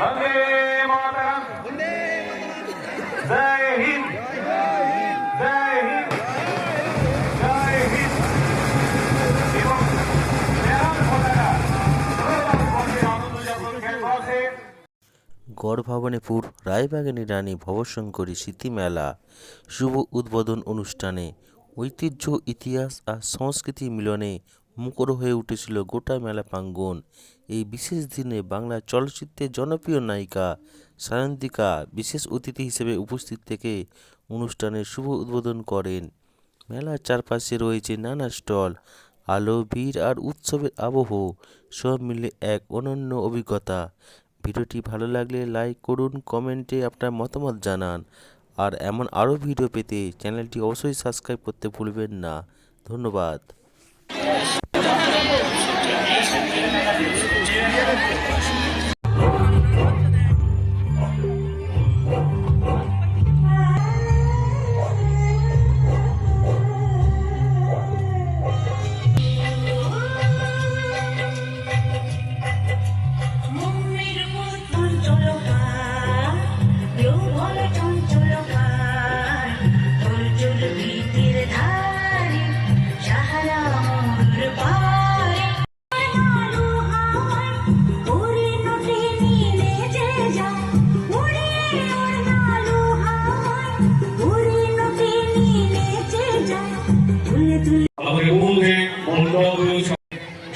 বন্দে মাতরম। জয় হিন্দ। গড় ভবানীপুর রায়বাগানী রানী ভবশঙ্করী স্মৃতিমেলা শুভ উদ্বোধন অনুষ্ঠানে ঐতিহ্য, ইতিহাস আর সংস্কৃতি মিলনে মুখর হয়ে উঠেছিল গোটা মেলা প্রাঙ্গণ। এই বিশেষ দিনে বাংলা চলচ্চিত্রের জনপ্রিয় নায়িকা সায়ন্তিকা বিশেষ অতিথি হিসেবে উপস্থিত থেকে অনুষ্ঠানের শুভ উদ্বোধন করেন। মেলার চারপাশে রয়েছে নানা স্টল, আলো, ভিড় আর উৎসবের আবহ, সব মিলে এক অনন্য অভিজ্ঞতা। ভিডিওটি ভালো লাগলে লাইক করুন, কমেন্টে আপনার মতামত জানান। আর এমন আরও ভিডিও পেতে চ্যানেলটি অবশ্যই সাবস্ক্রাইব করতে ভুলবেন না। ধন্যবাদ।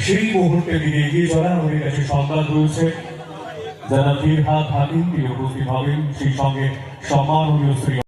সেই মুহূর্তে তিনি এগিয়ে চলেন আমাদের কাছে সংবাদ রয়েছে। যারা ফিরহাদ হাকিম তিনি উপস্থিত হবেন সেই সঙ্গে সম্মাননীয় শ্রী